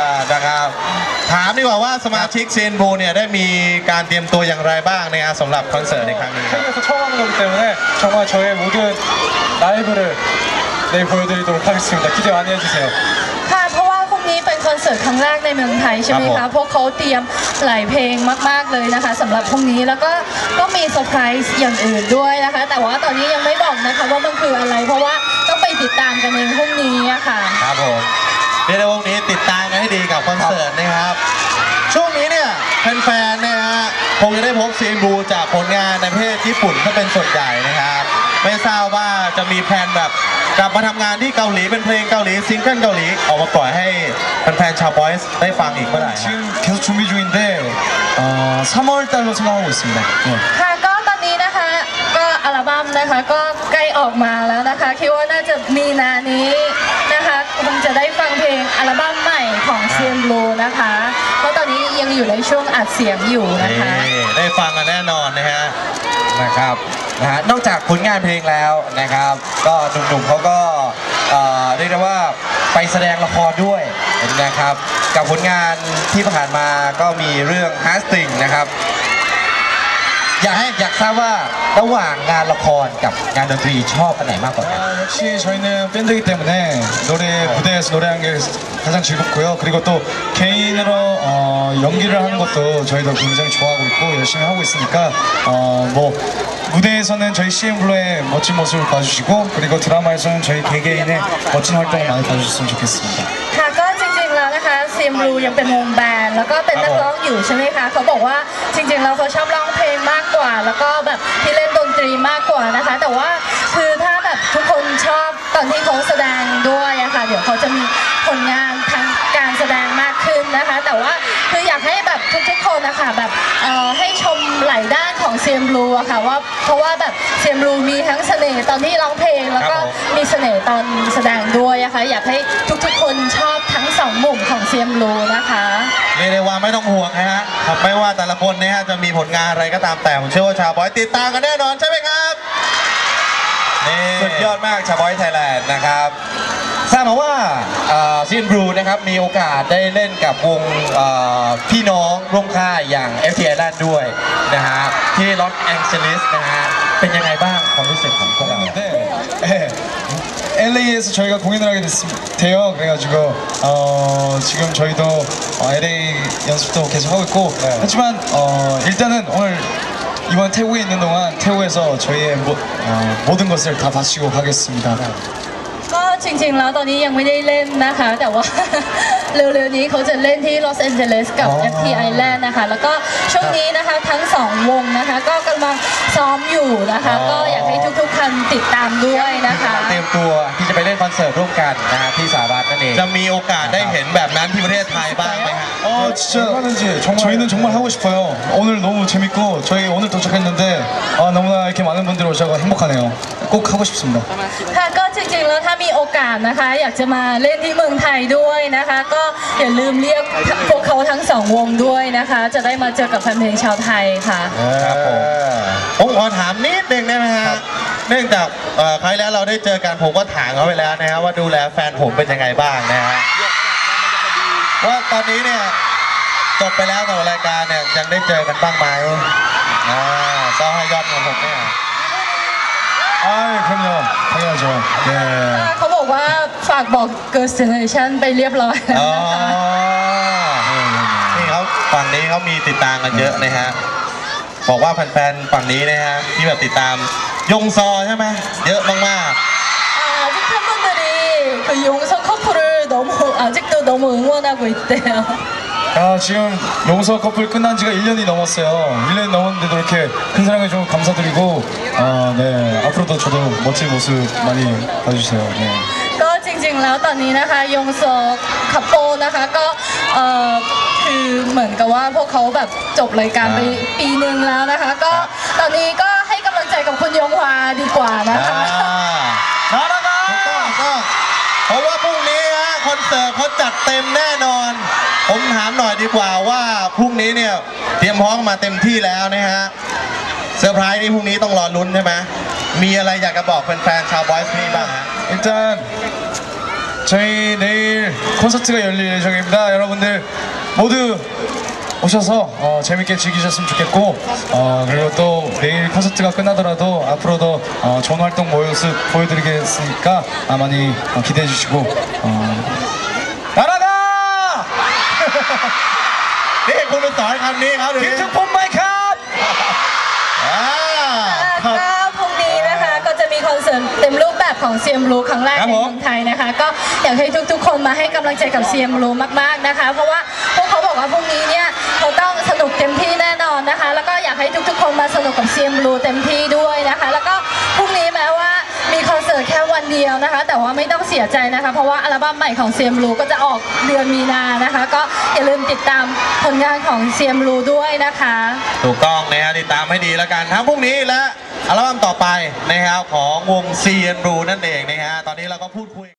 อ่านะครับถามดีกว่าว่าสมาชิกเซนบูเนี่ยได้มีการเตรียมตัวอย่างไรบ้างนะครับสำหรับคอนเสิร์ตในครั้งนี้ครับ 세계에서 처음 하는 거기 때문에 정말 저의 모든 라이브를 내일 보여드리도록 하겠습니다. 기대 많이 해주세요. ค่ะเพราะว่าพรุ่งนี้เป็นคอนเสิร์ตครั้งแรกในเมืองไทยใช่ไหม ครั คะ บผม พวกเขาเตรียมหลายเพลงมากๆเลยนะคะสำหรับพรุ่งนี้แล้วก็ก็มีเซอร์ไพรส์อย่างอื่นด้วยนะคะ แต่ว่าตอนนี้ยังไม่บอกนะคะว่ามันคืออะไร เพราะว่าต้องไปติดตามกันเองพรุ่งนี้อะค่ะ ครับผม เรียกได้ว่าวันนี้ติดตามกันให้ดีกับคอนเสิร์ตนะครับ ช่วงนี้เนี่ยแฟนๆเนี่ยฮะคงจะได้พบซีนบูจากผลงานในประเทศญี่ปุ่นถ้าเป็นส่วนใหญ่นะครับ ไม่ทราบว่าจะมีแพลนแบบกลับมาทำงานที่เกาหลีเป็นเพลงเกาหลีซิงเกิลเกาหลีออกมาปล่อยให้แฟนๆชาวบอยส์ได้ฟังอีกเมื่อไหร่ฮะ 지금 계속 준비 중인데 어, 3월 달로 생각하고 있습니다. 네. ค่ะก็ตอนนี้นะคะก็อัลบั้มนะคะก็ใกล้ออกมาแล้วนะคะคิดว่าน่าจะมีนานี้ นะคงจะได้ฟังเพลงอัลบั้มใหม่ของเซียนบลูนะคะเพราะตอนนี้ยังอยู่ในช่วงอัดเสียงอยู่นะคะ นี่ได้ฟังกันแน่นอนนะฮะ นะครับนะฮะนอกจากผลงานเพลงแล้วนะครับ ก็หนุ่มๆเขาก็เอ่อเรียกได้ว่าไปแสดงละครด้วยนะครับ กับผลงานที่ผ่านมาก็มีเรื่อง h a s t i n g นะครับ อยากให้อยากทราบว่าระหว่างงานละครกับงานดนตรีชอบอันไหนมากกว่ากัน 아, 역시 저희는 밴드이기 때문에 노래 무대에서 노래하는 게 가장 즐겁고요. 그리고 또 개인으로 어, 연기를 하는 것도 저희도 굉장히 좋아하고 있고 열심히 하고 있으니까 어, 뭐 무대에서는 저희 CM블루의 멋진 모습을 봐주시고 그리고 드라마에서는 저희 개개인의 멋진 활동을 많이 봐주셨으면 좋겠습니다. ค่ะ ซียมบลูยังเป็นวงแบนด์แล้วก็เป็นนักร้องอยู่ใช่ไหมคะเขาบอกว่าจริงๆแล้วเขาชอบร้องเพลงมากกว่า แล้วก็แบบที่เล่นดนตรีมากกว่านะคะ แต่ว่าคือถ้าแบบทุกคนชอบตอนที่เขาแสดงด้วยอะค่ะเดี๋ยวเขาจะมีผลงานทางการแสดงมากขึ้นนะคะ แต่ว่าคืออยากให้แบบทุกๆคนนะคะแบบเอ่อให้ชมหลายด้านของเซียมบลูอะค่ะว่าเพราะว่าแบบเซียมบลูมีทั้งเสน่ห์ตอนที่ร้องเพลง แล้วก็ครับผมมีเสน่ห์ตอนแสดงด้วยนะคะอยากให้ทุกๆคนชอบทั้งสองมุมของเซียมบลูนะคะ เรียก ได้ว่าไม่ต้องห่วงนะฮะไม่ว่าแต่ละคนเนี่ยฮะจะมีผลงานอะไรก็ตามแต่ผมเชื่อว่าชาวบอยติดตามกันแน่นอนใช่ไหมครับนี่สุดยอดมากชาวบอยไทยแลนด์นะครับทราบมาว่าซีนบรูนะครับมีโอกาสได้เล่นกับวงพี่น้องร่วมค่ายอย่าง FT Island ด้วยนะฮะที่ลอสแองเจลิสนะฮะ เป็นยังไงบ้างความรู้สึกของพวกเรา 네. 네. LA에서 저희가 공연을 하게 됐대요. 그래가지고 어, 지금 저희도 어, LA 연습도 계속 하고 있고 하지만 어, 일단은 오늘 이번 태국에 있는 동안 태국에서 저희의 모, 어, 모든 것을 다 바치고 가겠습니다. ก็จริงๆ แล้วตอนนี้ยังไม่ได้เล่นนะคะ แต่ว่า เร็วๆนี้เขาจะเล่นที่ลอสแอนเจลิสกับ อ๋อ FT Island นะคะ แล้วก็ช่วงนี้นะคะทั้งสองวงนะคะ ก็กำลังซ้อมอยู่นะคะ อ๋อ ก็อยากให้ทุกๆท่านติดตามด้วยนะคะ เตรียมตัวที่จะไปเล่นคอนเสิร์ตร่วมกันนะฮะที่สหรัฐนั่นเอง จะมีโอกาสได้เห็นแบบนั้นที่ประเทศไทยบ้างไหมฮะ 어 진짜 저희는 정말 하고 싶어요. 오늘 너무 재밌고 저희 오늘 도착했는데 아, 너무나 이렇게 많은 분들이 오셔서 행복하네요. 꼭 하고 싶습니다. ค่ะก็ จริงๆ แล้วถ้ามีโอกาสนะคะ อยากจะมาเล่นที่เมืองไทยด้วยนะคะ ก็อย่าลืมเรียกพวกเขาทั้งสองวงด้วยนะคะ จะได้มาเจอกับแฟนเพลงชาวไทยค่ะ ครับผม ผมขอถามนิดนึงได้ไหมฮะ เนื่องจากเอ่อครั้งที่แล้วเราได้เจอกันผมก็ถามเขาไปแล้วนะฮะว่าดูแลแฟนผมเป็นยังไงบ้างนะฮะว่าตอนนี้เนี่ยจบไปแล้วกับรายการเนี่ยยังได้เจอกันบ้างไหมอ่าเศร้าให้ยอดเงินผมเนี่ย 아 그럼요. 당연하죠. 네. เขาบอกว่าฝากบอก Girls Generation ไปเรียบร้อยแล้ว อ๋อ นะคะ นี่เขาฝั่งนี้เขามีติดตามกันเยอะนะฮะ บอกว่าแฟนๆฝั่งนี้นะฮะที่แบบติดตามยงซอใช่ไหมเยอะมาก 아, 아직 팬분들이 그 용서 커플을 너무 아직도 너무 응원하고 있대요. 아 지금 용서 커플 끝난 지가 1년이 넘었어요. 1년이 넘었는데도 이렇게 큰 사랑해 주셔서 감사드리고 아, 네 앞으로도 저도 멋진 모습 많이 봐주세요. 네. ก็จริงๆแล้วตอนนี้นะคะยงโซคัปโปนะคะก็เอ่อคือเหมือนกับว่าพวกเขาแบบจบรายการไปปีหนึ่งแล้วนะคะ ก็ตอนนี้ก็ให้กำลังใจกับคุณยงฮวาดีกว่า ๆ นะ อ่า คะ เสิร์ตเขาจัดเต็มแน่นอน ผมถามหน่อยดีกว่าว่าพรุ่งนี้เนี่ยเตรียมพร้อมมาเต็มที่แล้วนะฮะเซอร์ไพรส์นี่พรุ่งนี้ต้องรอลุ้นใช่ไหมมีอะไรอยากจะบอกแฟนๆชาวบอยส์นี่บ้างฮะ 일단 저희 내일 어, 콘서트가 열릴 예정입니다. 여러분들 모두 오셔서 어, 재밌게 즐기셨으면 좋겠고 어, 그리고 또 내일 콘서트가 끝나더라도 앞으로도 어, 좋은 활동 모습 보여드리겠으니까 아, 많이 어, 기대해 주시고 어, คุณไปต่อใคันนี้ครับคิดถึงผมไหมครับครับพรุ่งนี้นะคะก็จะมีคอนเสิร์ตเต็มรูปแบบของเซียมรูครั้งแรกในเมืองไทยนะคะ ก็อยากให้ทุกๆ คนมาให้กำลังใจกับเซียมรูมากๆนะคะ เพราะว่าพวกเขาบอกว่าพรุ่งนี้เนี่ยเขาต้องสนุกเต็มที่แน่นอนนะคะ แล้วก็อยากให้ทุกๆ คนมาสนุกกับเซียมรูเต็มที่ด้วยนะคะ แล้วก็พรุ่งนี้แม้ว่ามีคอนเสิร์ตแค่วันเดียวนะคะ แต่ว่าไม่ต้องเสียใจนะคะ เพราะว่าอัลบั้มใหม่ของเซียมรูก็จะออกเดือนมีนานะคะ ก็อย่าลืมติดตาม ลงานของเซียมรูด้วยนะคะ ถูกต้องนะฮะติดตามให้ดีแล้วกันทั้งพรุ่งนี้และอัลบั้มต่อไปนะครับของวงเซียมรูนั่นเองนะฮะตอนนี้เราก็พูดคุย